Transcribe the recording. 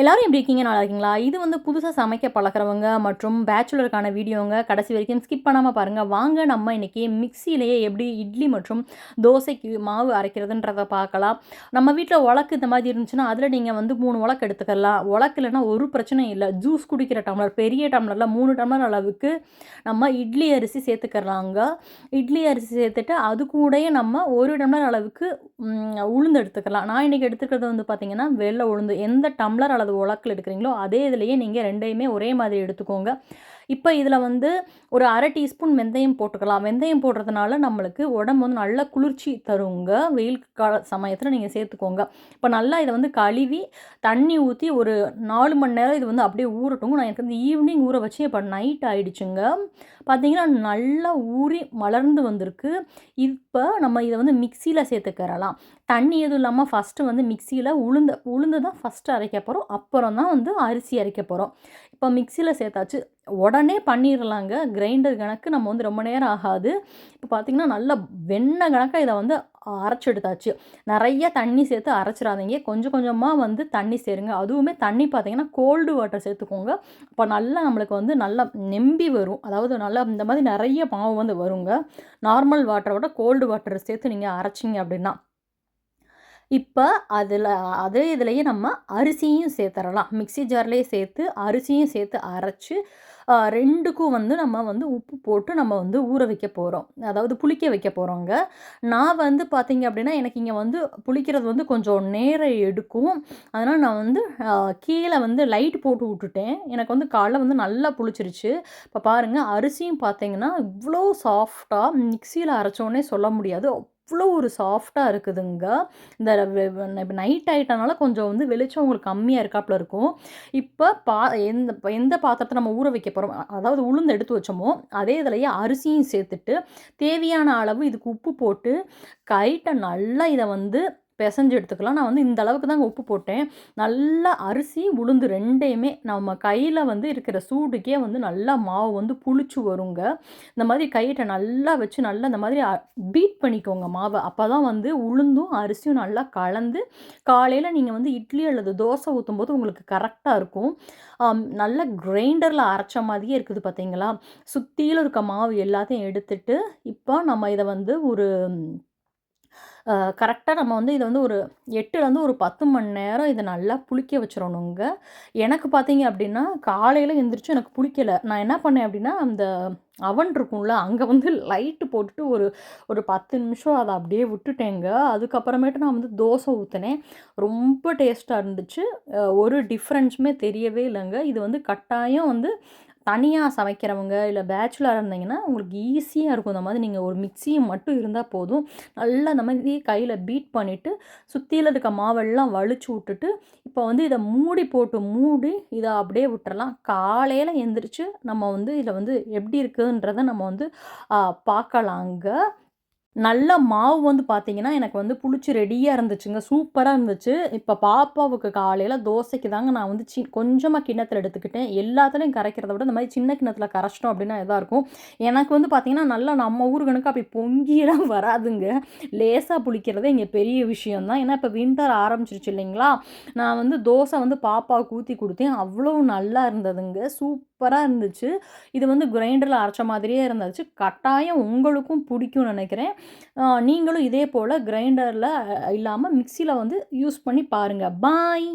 எல்லாரும் எப்படி இருக்கீங்க? நல்லா இருக்கீங்களா? இது வந்து புதுசாக சமைக்க பழக்கிறவங்க மற்றும் பேச்சுலருக்கான வீடியோங்க கடைசி வரைக்கும் ஸ்கிப் பண்ணாமல் பாருங்கள் வாங்க நம்ம இன்றைக்கி மிக்சியிலேயே எப்படி இட்லி மற்றும் தோசைக்கு மாவு அரைக்கிறதுன்றதை பார்க்கலாம். நம்ம வீட்டில் உலக்கு இந்த மாதிரி இருந்துச்சுன்னா அதில் நீங்கள் வந்து மூணு உலக்கு எடுத்துக்கலாம். உலக்கு இல்லைன்னா ஒரு பிரச்சனையும் இல்லை. ஜூஸ் குடிக்கிற டம்ளர் பெரிய டம்ளரில் மூணு டம்ளர் அளவுக்கு நம்ம இட்லி அரிசி சேர்த்துக்கிறாங்க இட்லி அரிசி சேர்த்துட்டு அது கூடயே நம்ம ஒரு டம்ளர் அளவுக்கு உளுந்து எடுத்துக்கலாம். நான் இன்றைக்கி எடுத்துக்கிறது வந்து பார்த்திங்கன்னா வெள்ளை உளுந்து. எந்த டம்ளர் அளவு உழக்கில் எடுக்கிறீங்களோ அதே இதுலேயே நீங்கள் ரெண்டையுமே ஒரே மாதிரி எடுத்துக்கோங்க. இப்போ இதில் வந்து ஒரு அரை டீஸ்பூன் வெந்தயம் போட்டுக்கலாம். வெந்தயம் போடுறதுனால நம்மளுக்கு உடம்பு வந்து நல்ல குளிர்ச்சி தருங்க. வெயில் கால சமயத்தில் நீங்கள் சேர்த்துக்கோங்க. இப்போ நல்லா இதை வந்து கழுவி தண்ணி ஊற்றி ஒரு நாலு மணி நேரம் இது வந்து அப்படியே ஊறட்டும் நான் எனக்கு வந்து ஈவினிங் ஊற வச்சு இப்போ நைட் ஆகிடுச்சுங்க பார்த்தீங்கன்னா நல்லா ஊறி மலர்ந்து வந்திருக்கு. இப்போ நம்ம இதை வந்து மிக்சியில் சேர்த்துக்கிறலாம். தண்ணி எதுவும் இல்லாமல் ஃபஸ்ட்டு வந்து மிக்சியில் உளுந்து உளுந்து தான் ஃபஸ்ட்டு அரைக்க போகிறோம் அப்புறம் தான் வந்து அரிசி அரைக்க போகிறோம் இப்போ மிக்சியில் சேர்த்தாச்சு. உடனே பண்ணிடலாங்க கிரைண்டர் கணக்கு நம்ம வந்து ரொம்ப நேரம் ஆகாது. இப்போ பார்த்திங்கன்னா நல்லா வெண்ணெய் கணக்காக இதை வந்து அரைச்சி எடுத்தாச்சு. நிறைய தண்ணி சேர்த்து அரைச்சிடாதீங்க. கொஞ்சம் கொஞ்சமாக வந்து தண்ணி சேருங்க. அதுவுமே தண்ணி பார்த்தீங்கன்னா கோல்டு வாட்டர் சேர்த்துக்கோங்க. அப்போ நல்லா நம்மளுக்கு வந்து நல்லா நெம்பி வரும். அதாவது நல்லா இந்த மாதிரி நிறைய மாவு வந்து வருங்க. நார்மல் வாட்டரை விட கோல்டு வாட்டர் சேர்த்து நீங்கள் அரைச்சிங்க அப்படின்னா. இப்போ அதில் அதே இதுலேயே நம்ம அரிசியும் சேர்த்துறலாம் மிக்ஸி ஜார்லேயே சேர்த்து அரிசியும் சேர்த்து அரைச்சி ரெண்டுக்கும் வந்து நம்ம வந்து உப்பு போட்டு நம்ம வந்து ஊற வைக்க போகிறோம் அதாவது புளிக்க வைக்க போகிறோங்க நான் வந்து பார்த்திங்க அப்படின்னா எனக்கு இங்கே வந்து புளிக்கிறது வந்து கொஞ்சம் நேரம் எடுக்கும். அதனால் நான் வந்து கீழே வந்து லைட் போட்டு விட்டுட்டேன். எனக்கு வந்து காலைல வந்து நல்லா புளிச்சிருச்சு. இப்போ பாருங்கள் அரிசியும் பார்த்தீங்கன்னா இவ்வளோ சாஃப்டாக மிக்சியில் அரைச்சோன்னே சொல்ல முடியாது. அவ்வளோ ஒரு சாஃப்டாக இருக்குதுங்க. இந்த இப்போ நைட் ஆகிட்டனால கொஞ்சம் வந்து வெளிச்சம் உங்களுக்கு கம்மியாக இருக்காப்புல இருக்கும். இப்போ பா எந்த எந்த பாத்திரத்தை நம்ம ஊற வைக்க போகிறோம் அதாவது உளுந்து எடுத்து வச்சோமோ அதே இதுலேயே அரிசியும் சேர்த்துட்டு தேவையான அளவு இதுக்கு உப்பு போட்டு கைட்டை நல்லா இதை வந்து பிசைஞ்சு எடுத்துக்கலாம். நான் வந்து இந்த அளவுக்கு தாங்க உப்பு போட்டேன். நல்லா அரிசி உளுந்து ரெண்டையுமே நம்ம கையில் வந்து இருக்கிற சூடுக்கே வந்து நல்லா மாவு வந்து புளிச்சு வருங்க. இந்த மாதிரி கையிட்ட நல்லா வச்சு நல்லா இந்த மாதிரி பீட் பண்ணிக்கோங்க மாவை. அப்போ தான் வந்து உளுந்தும் அரிசியும் நல்லா கலந்து காலையில் நீங்கள் வந்து இட்லி அல்லது தோசை ஊற்றும் போது உங்களுக்கு கரெக்டாக இருக்கும். நல்லா நல்ல கிரைண்டரில் அரைச்ச மாதிரியே இருக்குது பார்த்தீங்களா சுற்றிலும் இருக்க மாவு எல்லாத்தையும் எடுத்துட்டு இப்போ நம்ம இதை வந்து ஒரு கரெக்டாக நம்ம வந்து இதை வந்து ஒரு எட்டுலேருந்து ஒரு பத்து மணி நேரம் இதை நல்லா புளிக்க வச்சிடணுங்க எனக்கு பார்த்தீங்க அப்படின்னா காலையில் எழுந்திரிச்சு எனக்கு புளிக்கலை. நான் என்ன பண்ணேன் அப்படின்னா அந்த அவன் இருக்கும்ல அங்கே வந்து லைட்டு போட்டுட்டு ஒரு ஒரு பத்து நிமிஷம் அதை அப்படியே விட்டுட்டேங்க. அதுக்கப்புறமேட்டு நான் வந்து தோசை ஊற்றினேன் ரொம்ப டேஸ்ட்டாக இருந்துச்சு. ஒரு டிஃப்ரென்ஸுமே தெரியவே இல்லைங்க. இது வந்து கட்டாயம் வந்து தனியாக சமைக்கிறவங்க இல்லை பேச்சுலராக இருந்தீங்கன்னா உங்களுக்கு ஈஸியாக இருக்கும். இந்த மாதிரி நீங்கள் ஒரு மிக்சியும் மட்டும் இருந்தால் போதும். நல்லா இந்த மாதிரி கையில் பீட் பண்ணிவிட்டு சுற்றியில் இருக்க மாவெல்லாம் வலிச்சு விட்டுட்டு இப்போ வந்து இதை மூடி போட்டு மூடி இதை அப்படியே விட்டுறலாம். காலையில் எந்திரிச்சு நம்ம வந்து இதில் வந்து எப்படி இருக்குதுன்றதை நம்ம வந்து பார்க்கலாங்க. நல்ல மாவு வந்து பார்த்தீங்கன்னா எனக்கு வந்து புளிச்சு ரெடியாக இருந்துச்சுங்க. சூப்பராக இருந்துச்சு. இப்போ பாப்பாவுக்கு காலையில் தோசைக்கு தாங்க நான் வந்து சி கொஞ்சமாக கிண்ணத்தில் எடுத்துக்கிட்டேன். எல்லாத்துலேயும் கரைக்கிறத விட இந்த மாதிரி சின்ன கிண்ணத்தில் கரைச்சிட்டோம் அப்படின்னா இதாக இருக்கும். எனக்கு வந்து பார்த்தீங்கன்னா நல்லா நம்ம ஊர் கணக்கு அப்படி பொங்கியெல்லாம் வராதுங்க. லேசாக புளிக்கிறதே இங்கே பெரிய விஷயம்தான். ஏன்னா இப்போ வின்டர் ஆரம்பிச்சிருச்சு இல்லைங்களா? நான் வந்து தோசை வந்து பாப்பாவுக்கு ஊற்றி கொடுத்தேன். அவ்வளோ நல்லா இருந்ததுங்க. சூப் சூப்பராக இருந்துச்சு. இது வந்து கிரைண்டரில் அரைச்ச மாதிரியே இருந்துச்சு. கட்டாயம் உங்களுக்கும் பிடிக்கும்னு நினைக்கிறேன். நீங்களும் இதே போல் கிரைண்டரில் இல்லாமல் மிக்சியில் வந்து யூஸ் பண்ணி பாருங்கள் பாய்!